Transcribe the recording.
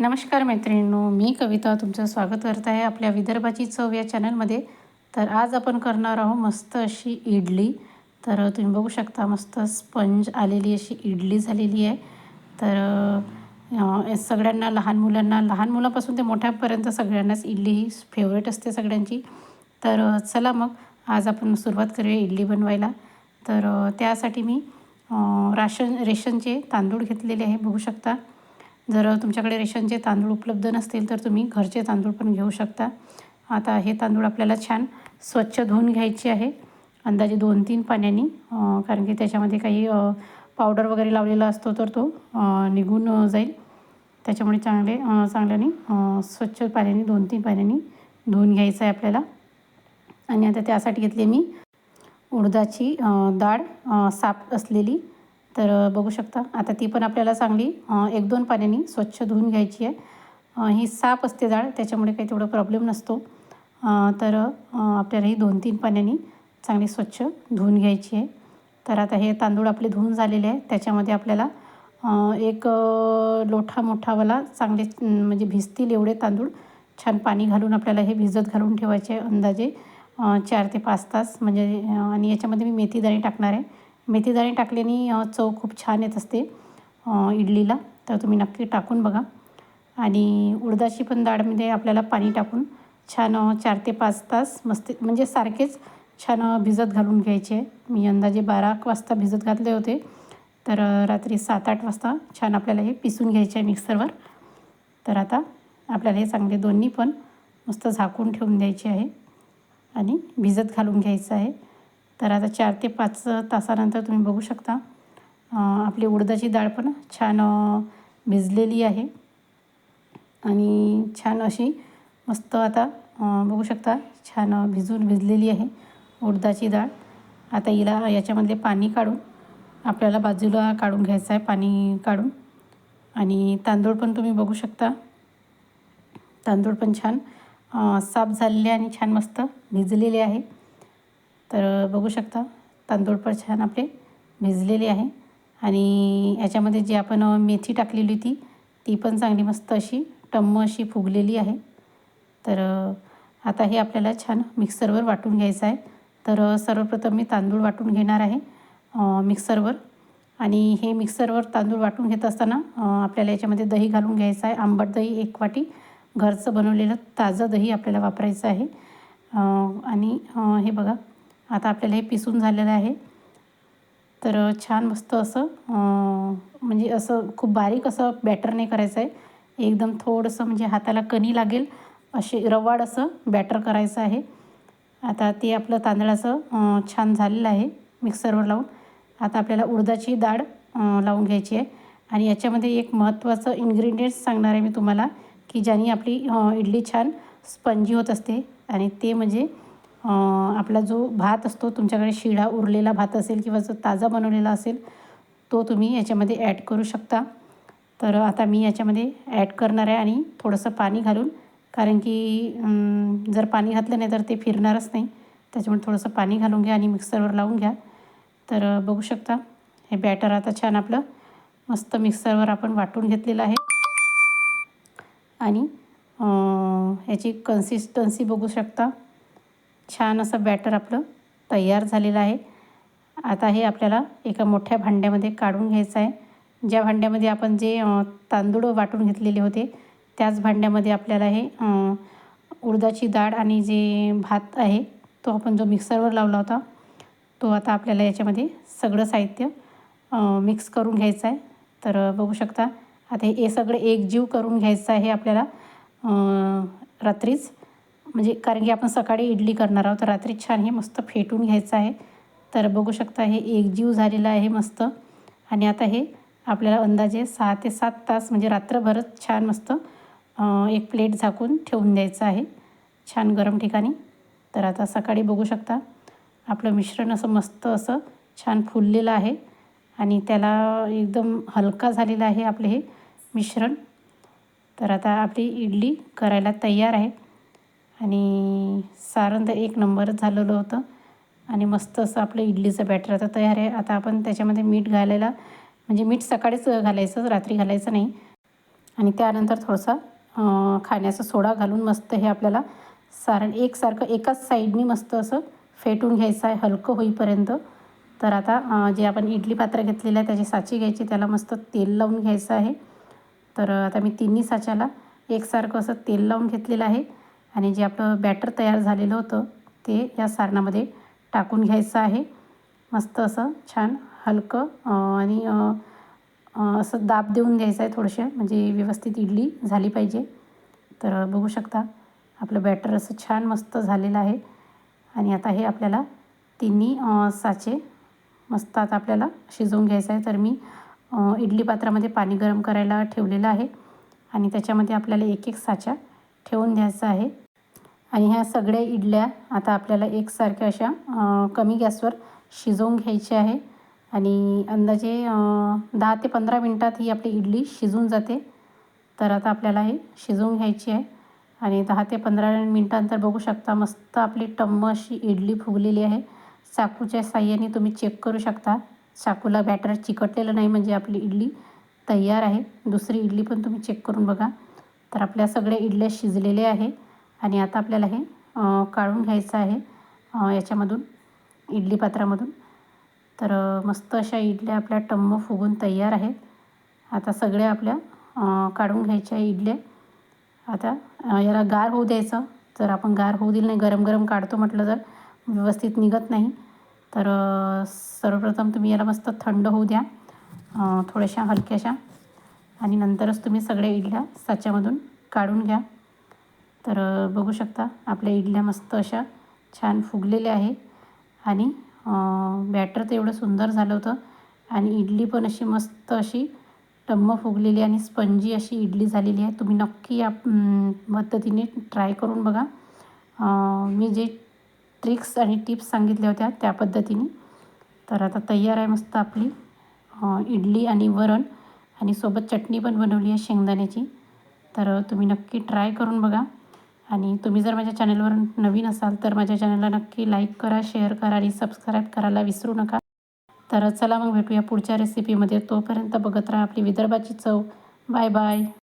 नमस्कार मैत्रिणींनो मी कविता तुमचं स्वागत करत आहे आपल्या विदर्भाची चव या चॅनलमध्ये. तर आज आपण करणार आहोत मस्त अशी इडली. तर तुम्ही बघू शकता मस्त स्पंज आलेली अशी इडली झालेली आहे. तर सगळ्यांना लहान मुलांना लहान मुलापासून ते मोठ्यापर्यंत सगळ्यांनाच इडली ही फेवरेट असते सगळ्यांची. तर चला मग आज आपण सुरुवात करूया इडली बनवायला. तर त्यासाठी मी राशन रेशनचे तांदूळ घेतलेले आहे बघू शकता. जर तुमच्याकडे रेशनचे तांदूळ उपलब्ध नसतील तर तुम्ही घरचे तांदूळ पण घेऊ शकता. आता हे तांदूळ आपल्याला छान स्वच्छ धुवून घ्यायचे आहे. अंदाजे दोन तीन पाण्याने कारण की त्याच्यामध्ये काही पावडर वगैरे लावलेला असतो तर तो निघून जाईल. त्याच्यामुळे चांगले चांगल्याने स्वच्छ पाण्याने दोन तीन पाण्याने धुवून घ्यायचं आहे आपल्याला. आणि आता त्यासाठी घेतली मी उडदाची डाळ साफ असलेली तर बघू शकता. आता ती पण आपल्याला चांगली एक दोन पाण्याने स्वच्छ धुवून घ्यायची आहे. ही साफ असते डाळ त्याच्यामुळे काही तेवढा प्रॉब्लेम नसतो. तर आपल्याला ही दोन तीन पाण्याने चांगली स्वच्छ धुवून घ्यायची आहे. तर आता हे तांदूळ आपले धुवून झालेले आहे त्याच्यामध्ये आपल्याला एक लोठा मोठावाला चांगले म्हणजे भिजतील एवढे तांदूळ. छान पाणी घालून आपल्याला हे भिजत घालून ठेवायचे अंदाजे चार ते पाच तास. म्हणजे आणि याच्यामध्ये मी मेथी दाणे टाकणार आहे. मेथीदाणे टाकल्याने चव खूप छान येत असते इडलीला. तर तुम्ही नक्की टाकून बघा. आणि उडदाची पण डाळमध्ये आपल्याला पाणी टाकून छान चार ते पाच तास मस्त म्हणजे सारखेच छान भिजत घालून घ्यायचे. मी अंदाजे बारा एक वाजता भिजत घातले होते. तर रात्री सात आठ वाजता छान आपल्याला हे पिसून घ्यायचे आहे मिक्सरवर. तर आता आपल्याला हे चांगले दोन्ही पण मस्त झाकून ठेवून द्यायचे आहे. आणि भिजत घालून घ्यायचं आहे. तर आता चार ते पाच तासानंतर तुम्ही बघू शकता. आपली उडदाची डाळ पण छान भिजलेली आहे. आणि छान अशी मस्त आता बघू शकता छान भिजून भिजलेली आहे उडदाची डाळ. आता हिला याच्यामधले पाणी काढून आपल्याला बाजूला काढून घ्यायचं आहे पाणी काढून. आणि तांदूळ पण तुम्ही बघू शकता. तांदूळ पण छान साफ झालेले आणि छान मस्त भिजलेले आहे. तर बघू शकता तांदूळ पण छान आपले भिजलेले आहे. आणि याच्यामध्ये जी आपण मेथी टाकलेली होती ती पण चांगली मस्त अशी टम्म अशी फुगलेली आहे. तर आता हे आपल्याला छान मिक्सरवर वाटून घ्यायचं आहे. तर सर्वप्रथम मी तांदूळ वाटून घेणार आहे मिक्सरवर. आणि हे मिक्सरवर तांदूळ वाटून घेत असताना आपल्याला याच्यामध्ये दही घालून घ्यायचं आहे. आंबट दही एक वाटी घरचं बनवलेलं ताजं दही आपल्याला वापरायचं आहे. आणि हे बघा आता आपल्याला हे पिसून झालेलं आहे. तर छान मस्त असं म्हणजे असं खूप बारीक असं बॅटर नाही करायचं आहे एकदम थोडंसं म्हणजे हाताला कणी लागेल असे रवाड असं बॅटर करायचं आहे. आता ते आपलं तांदळाचं छान झालेलं आहे मिक्सरवर लावून. आता आपल्याला उडदाची डाळ लावून घ्यायची आहे. आणि याच्यामध्ये एक महत्त्वाचं इन्ग्रेडियंट्स सांगणार आहे मी तुम्हाला की ज्याने आपली इडली छान स्पंजी होत असते. आणि ते म्हणजे आपला जो भात असतो तुमच्याकडे शिळा उरलेला भात असेल किंवा जो ताजा बनवलेला असेल तो तुम्ही याच्यामध्ये ॲड करू शकता. तर आता मी याच्यामध्ये ॲड करणार आहे आणि थोडंसं पाणी घालून कारण की जर पाणी घातलं नाही तर ते फिरणारच नाही. त्याच्यामुळे थोडंसं पाणी घालून घ्या आणि मिक्सरवर लावून घ्या. तर बघू शकता हे बॅटर आता छान आपलं मस्त मिक्सरवर आपण वाटून घेतलेलं आहे. आणि याची कन्सिस्टन्सी बघू शकता. छान असं बॅटर आपलं तयार झालेलं आहे. आता हे आपल्याला एका मोठ्या भांड्यामध्ये काढून घ्यायचं आहे. ज्या भांड्यामध्ये आपण जे तांदूळ वाटून घेतलेले होते त्याच भांड्यामध्ये आपल्याला हे उडदाची डाळ आणि जे भात आहे तो आपण जो मिक्सरवर लावला होता तो आता आपल्याला याच्यामध्ये सगळं साहित्य मिक्स करून घ्यायचं आहे. तर बघू शकता आता हे सगळं एकजीव करून घ्यायचं आहे आपल्याला रात्रीच. म्हणजे कारण की आपण सकाळी इडली करणार आहोत तर रात्री छान हे मस्त फेटून घ्यायचं आहे. तर बघू शकता हे एकजीव झालेलं आहे मस्त. आणि आता हे आपल्याला अंदाजे सहा ते सात तास म्हणजे रात्रभरच छान मस्त एक प्लेट झाकून ठेवून द्यायचं आहे. छान गरम ठिकाणी. तर आता सकाळी बघू शकता आपलं मिश्रण असं मस्त असं छान फुललेलं आहे. आणि त्याला एकदम हलका झालेलं आहे आपलं हे मिश्रण. तर आता आपली इडली करायला तयार आहे. आणि सारण तर एक नंबरच झालेलं होतं. आणि मस्त असं आपलं इडलीचं बॅटर आता तयार आहे. आता आपण त्याच्यामध्ये मीठ घालायला म्हणजे मीठ सकाळीच घालायचं रात्री घालायचं नाही. आणि त्यानंतर थोडंसं खाण्याचा सोडा घालून मस्त हे आपल्याला सारण एकसारखं एकाच साईडनी मस्त असं फेटून घ्यायचं आहे हलकं होईपर्यंत. तर आता जे आपण इडली पात्र घेतलेलं आहे त्याची साची घ्यायची त्याला मस्त तेल लावून घ्यायचं आहे. तर आता मी तिन्ही साच्याला एकसारखं असं तेल लावून घेतलेलं आहे. आणि जे आपलं बॅटर तयार झालेलं होतं ते या सारणामध्ये टाकून घ्यायचं आहे. मस्त असं छान हलकं आणि असं दाब देऊन घ्यायचं आहे थोडंसं म्हणजे व्यवस्थित इडली झाली पाहिजे. तर बघू शकता आपलं बॅटर असं छान मस्त झालेलं आहे. आणि आता हे आपल्याला तिन्ही साचे मस्त आता आपल्याला शिजवून घ्यायचं आहे. तर मी इडली पात्रामध्ये पाणी गरम करायला ठेवलेलं आहे. आणि त्याच्यामध्ये आपल्याला एक एक साचा ठेवून द्यायचं आहे. आणि ह्या सगळ्या इडल्या आता आपल्याला एकसारख्या अशा कमी गॅसवर शिजवून घ्यायची आहे. आणि अंदाजे दहा ते पंधरा मिनटात ही आपली इडली शिजून जाते. तर आता आपल्याला हे शिजवून घ्यायची आहे. आणि दहा ते पंधरा मिनटानंतर बघू शकता मस्त आपली टम्म अशी इडली फुगलेली आहे. चाकूच्या साह्याने तुम्ही चेक करू शकता. चाकूला बॅटर चिकटलेलं नाही म्हणजे आपली इडली तयार आहे. दुसरी इडली पण तुम्ही चेक करून बघा. तर आपल्या सगळ्या इडल्या शिजलेले आहे. आणि आता आपल्याला हे काढून घ्यायचं आहे याच्यामधून इडली पात्रामधून. तर मस्त अशा इडल्या आपल्या टम्म फुगून तयार आहेत. आता सगळ्या आपल्या काढून घ्यायच्या इडल्या. आता याला गार होऊ द्यायचं. जर आपण गार होऊ दिलं नाही गरम गरम काढतो म्हटलं तर व्यवस्थित निघत नाही. तर सर्वप्रथम तुम्ही याला मस्त थंड होऊ द्या. थोड्याशा हलक्याशा. आणि नंतरच तुम्ही सगळ्या इडल्या साच्यामधून काढून घ्या. तर बघू शकता आपल्या इडल्या मस्त अशा छान फुगलेल्या आहे. आणि बॅटर तर एवढं सुंदर झालं होतं. आणि इडली पण अशी मस्त अशी टम्म फुगलेली आणि स्पंजी अशी इडली झालेली आहे. तुम्ही नक्की या पद्धतीने ट्राय करून बघा. मी जे ट्रिक्स आणि टिप्स सांगितल्या होत्या त्या पद्धतीने. तर आता तयार आहे मस्त आपली इडली आणि वरण. आणि सोबत चटणी पण बनवली आहे शेंगदाण्याची. तर तुम्ही नक्की ट्राय करून बघा. आणि तुम्ही जर माझ्या चॅनलवर नवीन असाल तर माझ्या चॅनलला नक्की लाईक करा शेअर करा आणि सबस्क्राईब करायला विसरू नका. तर चला मग भेटूया पुढच्या रेसिपीमध्ये तोपर्यंत बघत राहा आपली विदर्भाची चव. Bye bye.